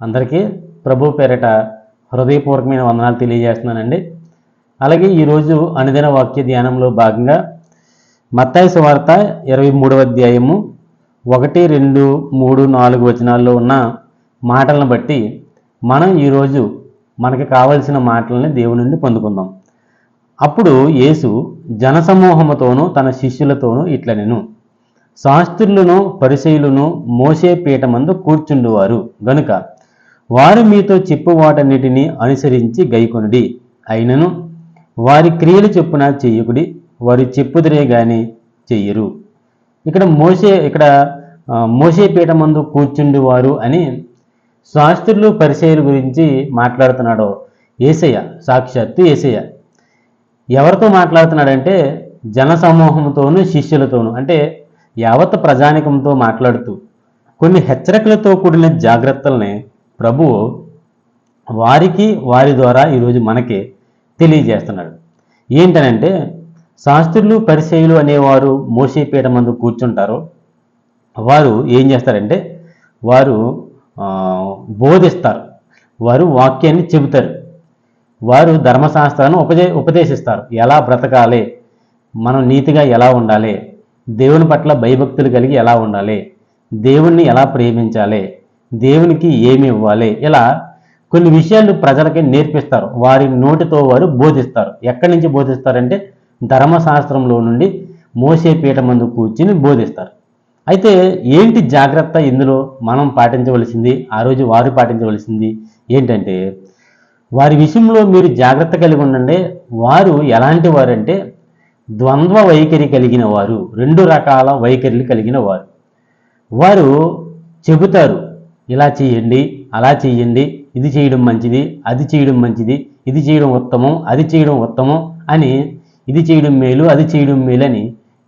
అందరికీ ప్రభు పేరిట హృదయపూర్వకమైన వందనాలు తెలియజేస్తున్నానండి. అలాగే ఈరోజు అనుదిన వాక్య ధ్యానంలో భాగంగా మత్తాయి సువార్త ఇరవై మూడవ అధ్యాయము ఒకటి రెండు మూడు నాలుగు వచనాల్లో ఉన్న మాటలను బట్టి మనం ఈరోజు మనకి కావలసిన మాటలని దేవుని నుండి పొందుకుందాం. అప్పుడు యేసు జనసమూహముతోనూ తన శిష్యులతోనూ ఇట్ల నేను శాస్త్రులను పరిశైలును మోసే పీఠమందు కూర్చుండువారు. గనుక వారు మీతో చెప్పు వాటన్నిటిని అనుసరించి గైకొనుడి. అయినను వారి క్రియలు చెప్పున చెయ్యకుడి వారు చెప్పుదిరే గాని చెయ్యరు. ఇక్కడ మోసే ఇక్కడ ఆ, మందు కూర్చుండి వారు అని శాస్త్రులు పరిచయుల గురించి మాట్లాడుతున్నాడు ఏసయ్య సాక్షాత్తు ఏసయ్య. ఎవరితో మాట్లాడుతున్నాడంటే జన సమూహంతోనూ శిష్యులతోనూ అంటే యావత్ ప్రజానికంతో మాట్లాడుతూ కొన్ని హెచ్చరికలతో కూడిన జాగ్రత్తల్ని ప్రభువు వారికి వారి ద్వారా ఈరోజు మనకి తెలియజేస్తున్నాడు. ఏంటనంటే శాస్త్రులు పరిచయులు అనేవారు మోసేపీట మందు కూర్చుంటారు. వారు ఏం చేస్తారంటే వారు బోధిస్తారు. వారు వాక్యాన్ని చెబుతారు. వారు ధర్మశాస్త్రాన్ని ఉపదే ఉపదేశిస్తారు. ఎలా బ్రతకాలి? మనం నీతిగా ఎలా ఉండాలి? దేవుని పట్ల భయభక్తులు కలిగి ఎలా ఉండాలి? దేవుణ్ణి ఎలా ప్రేమించాలి? దేవునికి ఏమి ఇవ్వాలి? ఇలా కొన్ని విషయాలు ప్రజలకి నేర్పిస్తారు. వారి నోటితో వారు బోధిస్తారు. ఎక్కడి నుంచి బోధిస్తారంటే ధర్మశాస్త్రంలో నుండి మోసే పీట మందు కూర్చుని బోధిస్తారు. అయితే ఏంటి జాగ్రత్త ఇందులో మనం పాటించవలసింది? ఆ రోజు వారు పాటించవలసింది ఏంటంటే వారి విషయంలో మీరు జాగ్రత్త కలిగి ఉండండి. వారు ఎలాంటి వారంటే ద్వంద్వ వైఖరి కలిగిన వారు రెండు రకాల వైఖరిలు కలిగిన వారు. వారు చెబుతారు ఇలా చేయండి అలా చేయండి ఇది చేయడం మంచిది అది చేయడం మంచిది ఇది చేయడం ఉత్తమం అది చేయడం ఉత్తమం అని ఇది చేయడం మేలు అది చేయడం మేలు అని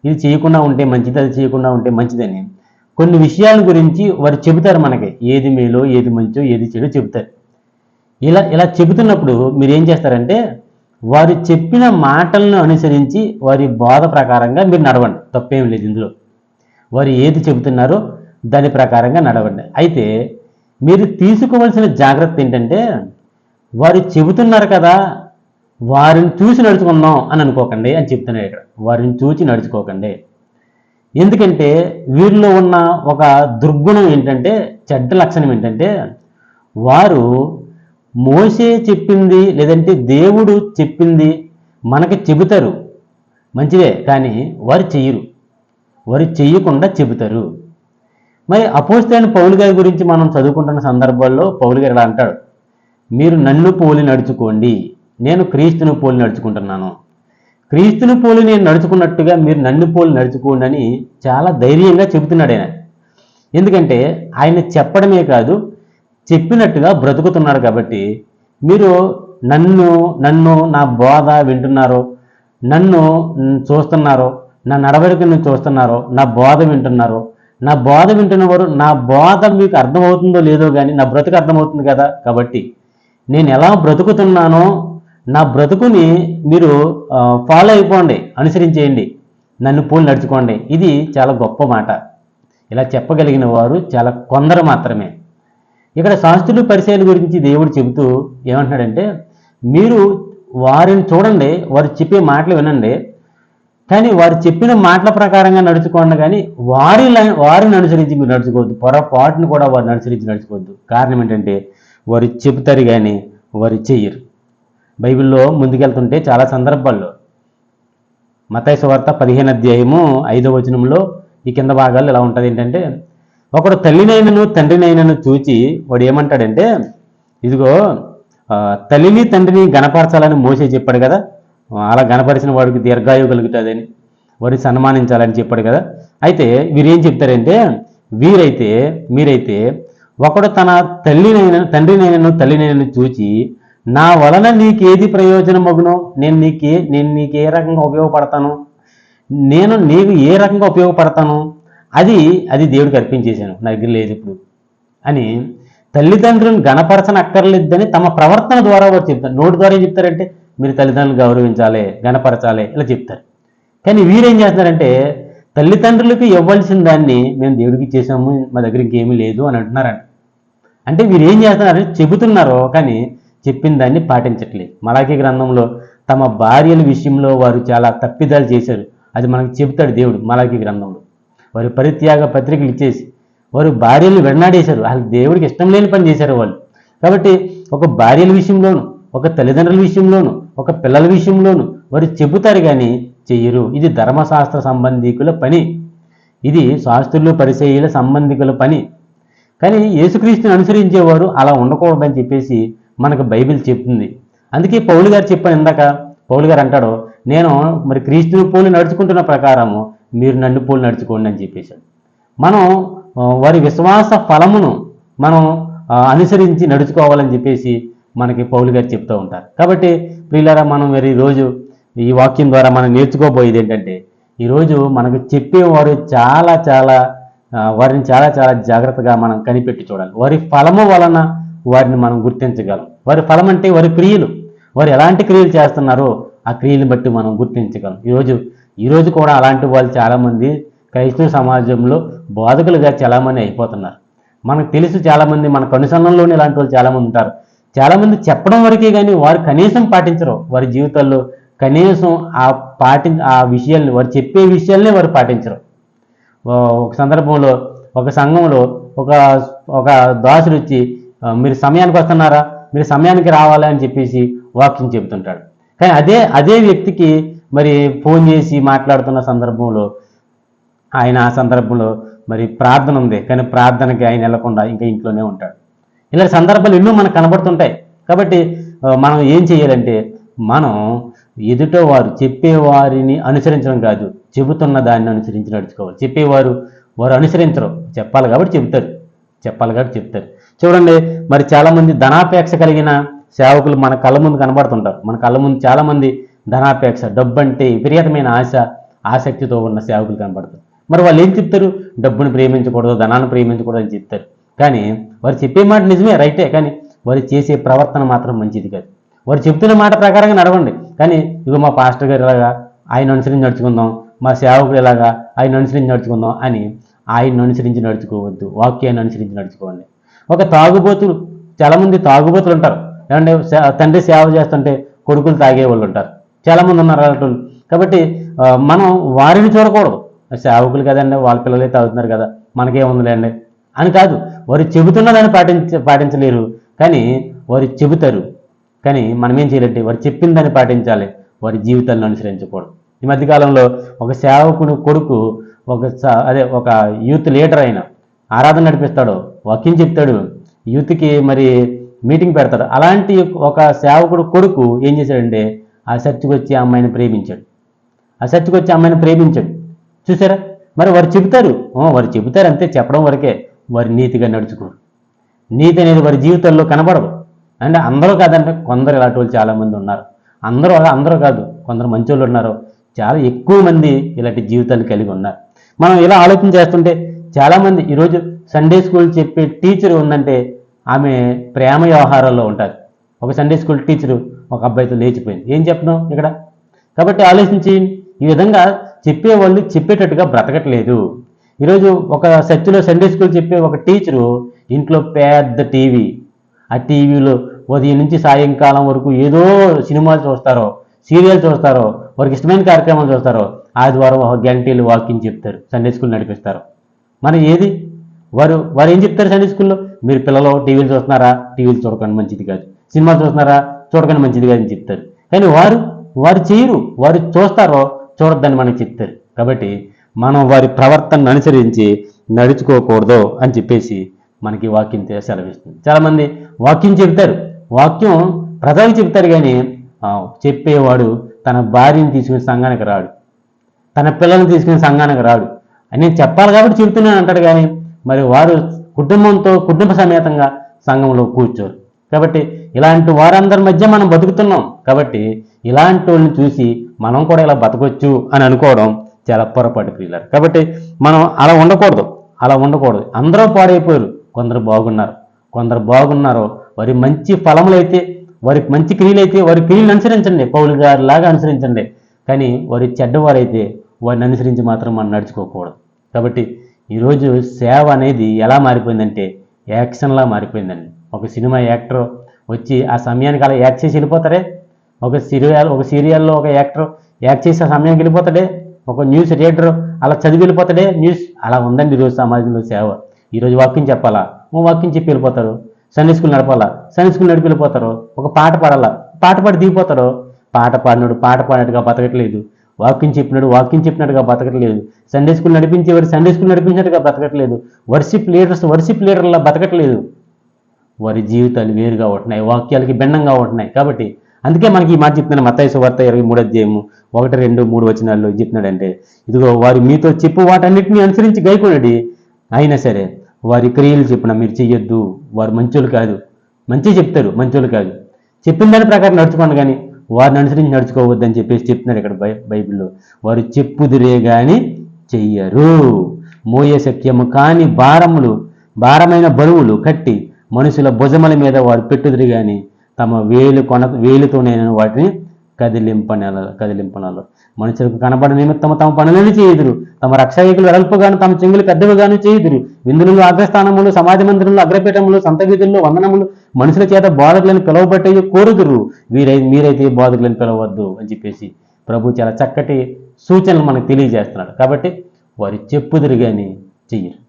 ఇది చేయకుండా ఉంటే మంచిది అది చేయకుండా ఉంటే మంచిదని. కొన్ని విషయాల గురించి వారు చెబుతారు మనకి ఏది మేలో ఏది మంచో ఏది చెడో చెబుతారు. ఇలా ఇలా చెబుతున్నప్పుడు మీరు ఏం చేస్తారంటే వారు చెప్పిన మాటలను అనుసరించి వారి బోధ ప్రకారంగా మీరు నడవండి. తప్పేం లేదు ఇందులో. వారు ఏది చెబుతున్నారో దాని ప్రకారంగా నడవండి. అయితే మీరు తీసుకోవాల్సిన జాగ్రత్త ఏంటంటే వారు చెబుతున్నారు కదా వారిని చూసి నడుచుకుందాం అని అనుకోకండి అని చెప్తున్నాడు ఇక్కడ. వారిని చూసి నడుచుకోకండి. ఎందుకంటే వీరిలో ఉన్న ఒక దుర్గుణం ఏంటంటే చెడ్డ లక్షణం ఏంటంటే వారు మోసే చెప్పింది లేదంటే దేవుడు చెప్పింది మనకి చెబుతారు. మంచిదే కానీ వారు చెయ్యరు. వారు చెయ్యకుండా చెబుతారు. మరి అపోస్తైన పౌలు గారి గురించి మనం చదువుకుంటున్న సందర్భాల్లో పౌలు గారు ఇలా అంటాడు? మీరు నన్ను పోలి నడుచుకోండి నేను క్రీస్తును పోలి నడుచుకుంటున్నాను. క్రీస్తుని పోలి నేను నడుచుకున్నట్టుగా మీరు నన్ను పోలి నడుచుకోండి అని చాలా ధైర్యంగా చెబుతున్నాడు ఆయన. ఎందుకంటే ఆయన చెప్పడమే కాదు చెప్పినట్టుగా బ్రతుకుతున్నాడు కాబట్టి మీరు నన్ను నన్ను నా బోధ వింటున్నారో నన్ను చూస్తున్నారో నా నడవడికను చూస్తున్నారో నా బోధ వింటున్నారో నా బోధ వింటున్నవారు నా బోధ మీకు అర్థమవుతుందో లేదో కానీ నా బ్రతుకు అర్థమవుతుంది కదా? కాబట్టి నేను ఎలా బ్రతుకుతున్నానో నా బ్రతుకుని మీరు ఫాలో అయిపోండి అనుసరించేయండి నన్ను పోలి నడుచుకోండి. ఇది చాలా గొప్ప మాట. ఇలా చెప్పగలిగిన వారు చాలా కొందరు మాత్రమే. ఇక్కడ శాస్త్రులు పరిచయాల గురించి దేవుడు చెబుతూ ఏమంటున్నాడంటే మీరు వారిని చూడండి వారు చెప్పే మాటలు వినండి కానీ వారు చెప్పిన మాటల ప్రకారంగా నడుచుకోండి కానీ వారి లైన్ వారిని అనుసరించి మీరు నడుచుకోవద్దు. పొరపాటును కూడా వారిని అనుసరించి నడుచుకోవద్దు. కారణం ఏంటంటే వారు చెబుతారు కానీ వారు చెయ్యరు. బైబిల్లో ముందుకెళ్తుంటే చాలా సందర్భాల్లో మతైసు వార్త పదిహేను అధ్యాయము ఐదో వచనంలో ఈ కింద భాగాలు ఇలా ఉంటుంది ఏంటంటే ఒకడు తల్లినైనను తండ్రినైనను చూచి వాడు ఏమంటాడంటే ఇదిగో తల్లిని తండ్రిని గణపరచాలని మోసే చెప్పాడు కదా అలా గణపరిచిన వాడికి దీర్ఘాయువు కలుగుతుందని వాడిని సన్మానించాలని చెప్పాడు కదా. అయితే వీరేం చెప్తారంటే వీరైతే మీరైతే ఒకడు తన తల్లినైన తండ్రినైనను తల్లినైనను చూచి నా వలన నీకేది ప్రయోజనం మగునో నేను నీకే నేను నీకు ఏ రకంగా ఉపయోగపడతాను? నేను నీకు ఏ రకంగా ఉపయోగపడతాను? అది అది దేవుడికి అర్పించేశాను. నా దగ్గర లేదు ఇప్పుడు అని తల్లిదండ్రులను గణపరచన అక్కర్లేదని తమ ప్రవర్తన ద్వారా వారు చెప్తారు. నోటి ద్వారా ఏం చెప్తారంటే మీరు తల్లిదండ్రులు గౌరవించాలి గణపరచాలి ఇలా చెప్తారు. కానీ వీరేం చేస్తున్నారంటే తల్లిదండ్రులకు ఇవ్వాల్సిన దాన్ని మేము దేవుడికి ఇచ్చేసాము మా దగ్గర ఇంకేమీ లేదు అని అంటున్నారంట. అంటే వీరు ఏం చేస్తున్నారు చెబుతున్నారో కానీ చెప్పిన దాన్ని పాటించట్లేదు. మలాఖీ గ్రంథంలో తమ భార్యల విషయంలో వారు చాలా తప్పిదాలు చేశారు. అది మనకు చెబుతాడు దేవుడు మలాఖీ గ్రంథంలో. వారు పరిత్యాగ పత్రికలు ఇచ్చేసి వారు భార్యలు వెన్నాడేశారు అసలు దేవుడికి ఇష్టం లేని పని చేశారు వాళ్ళు. కాబట్టి ఒక భార్యల విషయంలోను ఒక తల్లిదండ్రుల విషయంలోను ఒక పిల్లల విషయంలోను వారు చెబుతారు కానీ చెయ్యరు. ఇది ధర్మశాస్త్ర సంబంధికుల పని. ఇది శాస్త్రులు పరిచయుల సంబంధికుల పని. కానీ యేసుక్రీస్తుని అనుసరించేవారు అలా ఉండకూడదని చెప్పేసి మనకు బైబిల్ చెప్తుంది. అందుకే పౌలు గారు చెప్పాను ఇందాక పౌలు గారు అంటాడు నేను మరి క్రీస్తుని పోలి నడుచుకుంటున్న ప్రకారము మీరు నన్ను పోలి నడుచుకోండి అని చెప్పేశాడు. మనం వారి విశ్వాస ఫలమును మనం అనుసరించి నడుచుకోవాలని చెప్పేసి మనకి పౌలు గారు చెప్తూ ఉంటారు. కాబట్టి ప్రియులారా మనం మరి ఈరోజు ఈ వాక్యం ద్వారా మనం నేర్చుకోబోయేది ఏంటంటే ఈరోజు మనకు చెప్పేవారు చాలా చాలా వారిని చాలా చాలా జాగ్రత్తగా మనం కనిపెట్టి చూడాలి. వారి ఫలము వలన వారిని మనం గుర్తించగలం. వారి ఫలం అంటే వారి క్రియలు. వారు ఎలాంటి క్రియలు చేస్తున్నారో ఆ క్రియలు బట్టి మనం గుర్తించగలం. ఈరోజు ఈరోజు కూడా అలాంటి వాళ్ళు చాలామంది క్రైస్తవ సమాజంలో బోధకులుగా చాలామంది అయిపోతున్నారు. మనకు తెలుసు చాలామంది మన కనుసంధంలోనే ఇలాంటి వాళ్ళు చాలామంది ఉంటారు. చాలామంది చెప్పడం వరకే కానీ వారు కనీసం పాటించరు. వారి జీవితాల్లో కనీసం ఆ పాటి ఆ విషయాల్ని వారు చెప్పే విషయాలనే వారు పాటించరు. ఒక సందర్భంలో ఒక సంఘంలో ఒక ఒక దాసుడు వచ్చి మీరు సమయానికి వస్తున్నారా? మీరు సమయానికి రావాలా? అని చెప్పేసి వాక్యం చెబుతుంటాడు. కానీ అదే అదే వ్యక్తికి మరి ఫోన్ చేసి మాట్లాడుతున్న సందర్భంలో ఆయన ఆ సందర్భంలో మరి ప్రార్థన ఉంది. కానీ ప్రార్థనకి ఆయన వెళ్ళకుండా ఇంకా ఇంట్లోనే ఉంటాడు. ఇలాంటి సందర్భాలు ఎన్నో మనకు కనబడుతుంటాయి. కాబట్టి మనం ఏం చేయాలంటే మనం ఎదుటో వారు చెప్పేవారిని అనుసరించడం కాదు చెబుతున్న దాన్ని అనుసరించి నడుచుకోవాలి. చెప్పేవారు వారు అనుసరించరు. చెప్పాలి కాబట్టి చెబుతారు. చెప్పాలి కాబట్టి చెప్తారు చూడండి మరి చాలామంది ధనాపేక్ష కలిగిన సేవకులు మన కళ్ళ ముందు కనబడుతుంటారు. మన కళ్ళ ముందు చాలామంది ధనాపేక్ష డబ్బు అంటే విపరీతమైన ఆశ ఆసక్తితో ఉన్న సేవకులు కనబడతారు. మరి వాళ్ళు ఏం చెప్తారు? డబ్బును ప్రేమించకూడదు ధనాన్ని ప్రేమించకూడదు అని చెప్తారు. కానీ వారు చెప్పే మాట నిజమే రైటే కానీ వారు చేసే ప్రవర్తన మాత్రం మంచిది కాదు. వారు చెప్తున్న మాట ప్రకారంగా నడవండి. కానీ ఇగో మా పాస్టర్ గారు ఇలాగా ఆయన అనుసరించి నడుచుకుందాం మా సేవకుడు ఇలాగా ఆయన అనుసరించి నడుచుకుందాం అని ఆయన అనుసరించి నడుచుకోవద్దు వాక్యాన్ని అనుసరించి నడుచుకోండి. ఒక తాగుబోతులు చాలామంది తాగుబోతులు ఉంటారు. ఏమంటే తండ్రి సేవ చేస్తుంటే కొడుకులు తాగే వాళ్ళు ఉంటారు. చాలామంది ఉన్నారు అలాంటి వాళ్ళు. కాబట్టి మనం వారిని చూడకూడదు. సేవకులు కదండి వాళ్ళ పిల్లలే తాగుతున్నారు కదా మనకేముందిలేండి? అని కాదు. వారు చెబుతున్నదని పాటించ పాటించలేరు. కానీ వారు చెబుతారు. కానీ మనం ఏం చేయాలంటే వారు చెప్పిందని దాన్ని పాటించాలి. వారి జీవితాలను అనుసరించకూడదు. ఈ మధ్యకాలంలో ఒక సేవకుని కొడుకు ఒక అదే ఒక యూత్ లీడర్ అయిన ఆరాధన నడిపిస్తాడు. వాక్యం చెప్తాడు. యూత్కి మరి మీటింగ్ పెడతాడు. అలాంటి ఒక సేవకుడు కొడుకు ఏం చేశాడంటే ఆ చర్చికి వచ్చి ఆ అమ్మాయిని ప్రేమించాడు. ఆ చర్చికి వచ్చి అమ్మాయిని ప్రేమించాడు. చూసారా? మరి వారు చెబుతారు. వారు చెబుతారు అంతే చెప్పడం వరకే. వారు నీతిగా నడుచుకోరు. నీతి అనేది వారి జీవితంలో కనబడదు. అంటే అందరూ కాదంటే కొందరు ఇలాంటి వాళ్ళు చాలామంది ఉన్నారు. అందరూ అందరూ కాదు. కొందరు మంచి వాళ్ళు ఉన్నారు. చాలా ఎక్కువ మంది ఇలాంటి జీవితాలు కలిగి ఉన్నారు. మనం ఇలా ఆలోచన చేస్తుంటే చాలామంది ఈరోజు సండే స్కూల్ చెప్పే టీచర్ ఉందంటే ఆమె ప్రేమ వ్యవహారాల్లో ఉంటారు. ఒక సండే స్కూల్ టీచరు ఒక అబ్బాయితో లేచిపోయింది. ఏం చెప్తున్నాం ఇక్కడ? కాబట్టి ఆలోచించి ఈ విధంగా చెప్పేవాళ్ళు చెప్పేటట్టుగా బ్రతకట్లేదు. ఈరోజు ఒక చర్చిలో సండే స్కూల్ చెప్పే ఒక టీచరు ఇంట్లో పెద్ద టీవీ. ఆ టీవీలో ఉదయం నుంచి సాయంకాలం వరకు ఏదో సినిమాలు చూస్తారో సీరియల్ చూస్తారో వారికి ఇష్టమైన కార్యక్రమాలు చూస్తారో ఆదివారం ఒక గంటలు వాకింగ్ చెప్తారు సండే స్కూల్ నడిపిస్తారు. మరి ఏది? వారు వారు ఏం చెప్తారు సండే స్కూల్లో మీరు పిల్లలు టీవీలు చూస్తున్నారా? టీవీలు చూడకండి మంచిది కాదు. సినిమాలు చూస్తున్నారా? చూడకండి మంచిది కాదు అని చెప్తారు. కానీ వారు వారు చేయరు. వారు చూస్తారో చూడొద్దని మనకి చెప్తారు. కాబట్టి మనం వారి ప్రవర్తనను అనుసరించి నడుచుకోకూడదు అని చెప్పేసి మనకి వాక్యం సెలవిస్తుంది. చాలామంది వాక్యం చెప్తారు వాక్యం ప్రజలకు చెప్తారు కానీ చెప్పేవాడు తన భార్యని తీసుకుని సంఘానికి రాడు. తన పిల్లల్ని తీసుకుని సంఘానికి రాడు. అని నేను చెప్పాలి కాబట్టి చెబుతున్నాను అంటాడు కానీ మరి వారు కుటుంబంతో కుటుంబ సమేతంగా సంఘంలో కూర్చోరు. కాబట్టి ఇలాంటి వారందరి మధ్య మనం బతుకుతున్నాం. కాబట్టి ఇలాంటి వాళ్ళని చూసి మనం కూడా ఇలా బతకొచ్చు అని అనుకోవడం చాలా పొరపాటు ప్రియులారు కాబట్టి మనం అలా ఉండకూడదు. అలా ఉండకూడదు. అందరూ పాడైపోయారు. కొందరు బాగున్నారు. కొందరు బాగున్నారో వారి మంచి ఫలములైతే వారి మంచి క్రియలైతే వారి క్రియలను అనుసరించండి. పౌలు గారి లాగా అనుసరించండి. కానీ వారి చెడ్డవారైతే వారిని అనుసరించి మాత్రం మనం నడుచుకోకూడదు. కాబట్టి ఈరోజు సేవ అనేది ఎలా మారిపోయిందంటే యాక్షన్లా మారిపోయిందండి. ఒక సినిమా యాక్టర్ వచ్చి ఆ సమయానికి అలా యాక్ట్ చేసి వెళ్ళిపోతారే? ఒక సీరియల్ ఒక సీరియల్లో ఒక యాక్టర్ యాక్ట్ చేసి ఆ సమయానికి వెళ్ళిపోతాడే? ఒక న్యూస్ రీడర్ అలా చదివి వెళ్ళిపోతాడే న్యూస్ అలా ఉందండి ఈరోజు సమాజంలో సేవ. ఈరోజు వాక్యం చెప్పాలా? ఓ వాక్యం చెప్పి వెళ్ళిపోతారు సండే స్కూల్ నడపాలా? సండే స్కూల్ నడిపి వెళ్ళిపోతారు ఒక పాట పాడాలా? పాట పాడి దిగిపోతారు పాట పాడినాడు పాట పాడినట్టుగా బతకట్లేదు. వాక్యం చెప్పినాడు వాక్యం చెప్పినట్టుగా బతకట్లేదు. సండే స్కూల్ నడిపించేవాడు సండే స్కూల్ నడిపించినట్టుగా బతకట్లేదు. వర్షిప్ లీడర్స్ వర్షిప్ లీడర్లా బతకట్లేదు. వారి జీవితాలు వేరుగా ఉంటున్నాయి. వాక్యాలకి భిన్నంగా ఉంటున్నాయి. కాబట్టి అందుకే మనకి ఈ మాట చెప్తున్నాను మత్తాయి సువార్త ఇరవై మూడు అధ్యాయము ఒకటి రెండు మూడు వచనాల్లో చెప్తున్నాడంటే ఇదిగో వారు మీతో చెప్పు వాటన్నిటిని అనుసరించి గైకొనడి. అయినా సరే వారి క్రియలు చెప్పిన మీరు చెయ్యొద్దు. వారు మంచోళ్ళు కాదు. మంచి చెప్తారు మంచోళ్ళు కాదు. చెప్పిన దాని ప్రకారం నడుచుకోండి కానీ వారిని అనుసరించి నడుచుకోవద్దని చెప్పేసి చెప్తున్నాడు ఇక్కడ బై బైబిల్లో. వారు చెప్పుదురే కానీ చెయ్యరు. మోయ శక్యము కాని భారములు భారమైన బరువులు కట్టి మనుషుల భుజముల మీద వారు పెట్టుదురు కానీ తమ వేలు కొన వేలుతో నేను వాటిని కదిలింపనెల కదిలింపనలు. మనుషులకు కనబడ నిమిత్తము తమ పనులను చేయుదురు. తమ రక్షకులు వెడల్పుగాను తమ చెంగులు పెద్దవిగాను చేయుదురు. విందులు అగ్రస్థానములు సమాజ మందిరంలో అగ్రపీఠములు సంత వీధుల్లో వందనములు మనుషుల చేత బోధకులను పిలువబట్టే కోరుదురు. వీరై మీరైతే బోధకులను పిలవద్దు అని చెప్పేసి ప్రభు చాలా చక్కటి సూచనలు మనకు తెలియజేస్తున్నాడు. కాబట్టి వారు చెప్పుదురు కానీ చెయ్యరు.